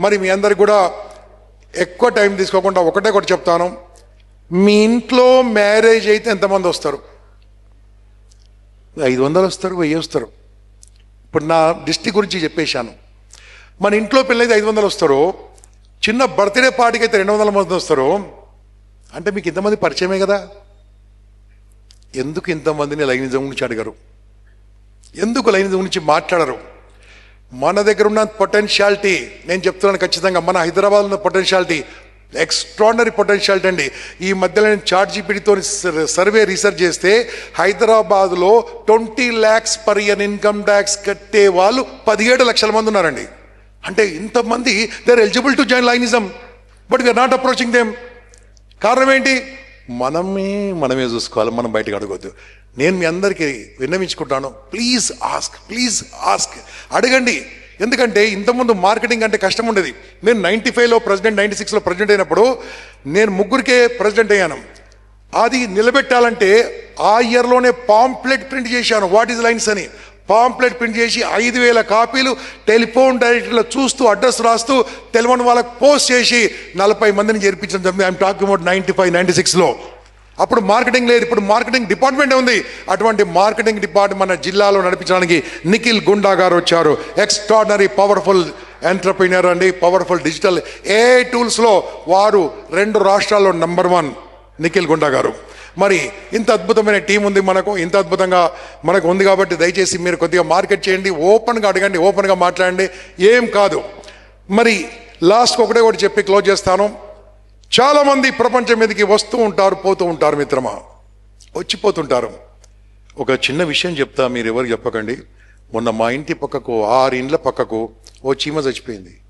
మరి మీ అందరికి కూడా ఎక్కువ టైం తీసుకోకుండా ఒకటే ఒకటి చెప్తాను. మీ ఇంట్లో మ్యారేజ్ అయితే ఎంతమంది వస్తారు? ఐదు వందలు వస్తారు వెయ్యి వస్తారు. ఇప్పుడు నా డిస్టిక్ గురించి చెప్పేశాను. మన ఇంట్లో పెళ్ళైతే ఐదు వందలు వస్తారు. చిన్న బర్త్డే పార్టీకి అయితే రెండు వందల మంది వస్తారు. అంటే మీకు ఇంతమంది పరిచయమే కదా? ఎందుకు ఇంతమందిని లైనిజం గురించి అడిగారు? ఎందుకు లైనిజం గురించి మాట్లాడరు మన దగ్గర ఉన్న పొటెన్షియాలిటీ నేను చెప్తున్నాను ఖచ్చితంగా మన హైదరాబాద్ ఉన్న పొటెన్షియాలిటీ ఎక్స్ట్రాడనరీ పొటెన్షియాలిటీ అండి. ఈ మధ్యలో నేను చార్ట్ జీపీటీతో సర్వే రీసెర్చ్ చేస్తే హైదరాబాద్లో twenty lakhs per year income tax కట్టే వాళ్ళు పదిహేడు లక్షల మంది ఉన్నారండి. అంటే ఇంతమంది they are eligible to join Lionism but we are not approaching them కారణం ఏంటి? మనమే మనమే చూసుకోవాలి మనం బయటకు అడగొద్దు. నేను మీ అందరికీ విన్నవించుకుంటాను. ప్లీజ్ ఆస్క్ ప్లీజ్ ఆస్క్ అడగండి. ఎందుకంటే ఇంతకుముందు మార్కెటింగ్ అంటే కష్టం ఉండేది. నేను నైంటీ ఫైవ్లో ప్రెసిడెంట్ నైంటీ సిక్స్లో ప్రెసిడెంట్ అయినప్పుడు నేను ముగ్గురికే ప్రెసిడెంట్ అయ్యాను. అది నిలబెట్టాలంటే ఆ ఇయర్లోనే పాంప్లెట్ ప్రింట్ చేశాను. వాట్ ఈజ్ లైన్స్ అని. పాంప్లెట్ ప్రింట్ చేసి ఐదు వేల కాపీలు టెలిఫోన్ డైరెక్ట్లో చూస్తూ అడ్రస్ రాస్తూ తెలియని వాళ్ళకి పోస్ట్ చేసి నలభై మందిని చేర్పించడం జరిగింది. I'm talking about ninety five ninety సిక్స్లో. అప్పుడు మార్కెటింగ్ లేదు ఇప్పుడు మార్కెటింగ్ డిపార్ట్మెంట్ ఉంది. అటువంటి మార్కెటింగ్ డిపార్ట్మెంట్ మన జిల్లాలో నడిపించడానికి నిఖిల్ గుండా గారు వచ్చారు. ఎక్స్ట్రాడినరీ పవర్ఫుల్ ఎంటర్ప్రీనియర్ అండి. పవర్ఫుల్ డిజిటల్ ఏ టూల్స్లో వారు రెండు రాష్ట్రాల్లో నంబర్ వన్ నిఖిల్ గుండా గారు. మరి ఇంత అద్భుతమైన టీం ఉంది మనకు ఇంత అద్భుతంగా మనకు ఉంది కాబట్టి దయచేసి మీరు కొద్దిగా మార్కెట్ చేయండి ఓపెన్గా అడగండి ఓపెన్గా మాట్లాడండి. ఏం కాదు. మరి లాస్ట్ ఒకటే ఒకటి చెప్పి క్లోజ్ చేస్తాను. చాలామంది ప్రపంచం మీదకి వస్తూ ఉంటారు పోతూ ఉంటారు మిత్రమా? వచ్చిపోతుంటారు. ఒక చిన్న విషయం చెప్తా మీరు ఎవరు చెప్పకండి. మొన్న మా ఇంటి పక్కకు ఆరు ఇండ్ల పక్కకు ఓ చీమ చచ్చిపోయింది.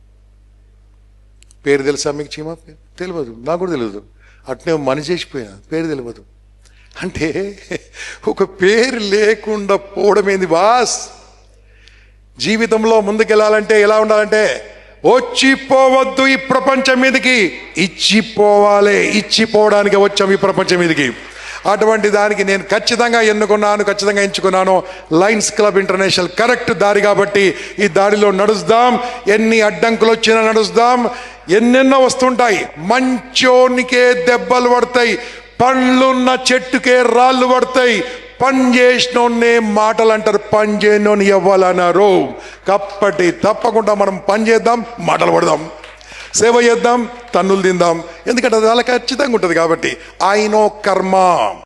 పేరు తెలుసా మీకు చీమ? తెలియదు నాకు కూడా తెలియదు. అట్నే మని చేసిపోయినా పేరు తెలియదు. అంటే ఒక పేరు లేకుండా పోవడం ఏంది బాస్? జీవితంలో ముందుకెళ్ళాలంటే ఎలా ఉండాలంటే వచ్చిపోవద్దు ఈ ప్రపంచం మీదకి. ఇచ్చిపోవాలి ఇచ్చిపోవడానికి వచ్చాం ఈ ప్రపంచం మీదకి. అటువంటి దానికి నేను ఖచ్చితంగా ఎన్నుకున్నాను ఖచ్చితంగా ఎంచుకున్నాను. లయన్స్ క్లబ్ ఇంటర్నేషనల్ కరెక్ట్ దారి కాబట్టి ఈ దారిలో నడుస్తాం. ఎన్ని అడ్డంకులు వచ్చినా నడుస్తాం. ఎన్నెన్నో వస్తుంటాయి. మంచోనికే దెబ్బలు పడతాయి. పండ్లున్న చెట్టుకే రాళ్ళు పడతాయి. పని చేసినోన్నే మాటలు అంటారు పని చేయనోని ఇవ్వాలన్నారు కప్పటి తప్పకుండా మనం పని చేద్దాం మాటలు పడదాం సేవ చేద్దాం తన్నులు తిందాం. ఎందుకంటే అది చాలా ఖచ్చితంగా ఉంటుంది కాబట్టి ఐ నో కర్మ.